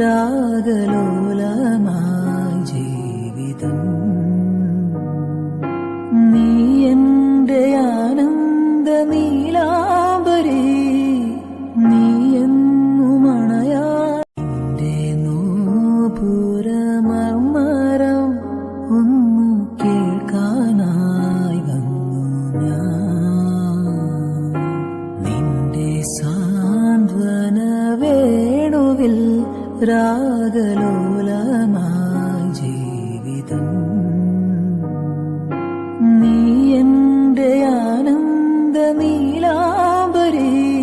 രാഗലോലമായി ജീവിതം. നീ എന്റെ ആനന്ദ നീലാംബരി നീ എന്നുമണയാ എന്റെ നൂപുരമർമരം ഒന്നു കേൾക്കാനായി രാഗലോലമായി ജീവിതം. നീ എന്റെ ആനന്ദ നീലാംബരീ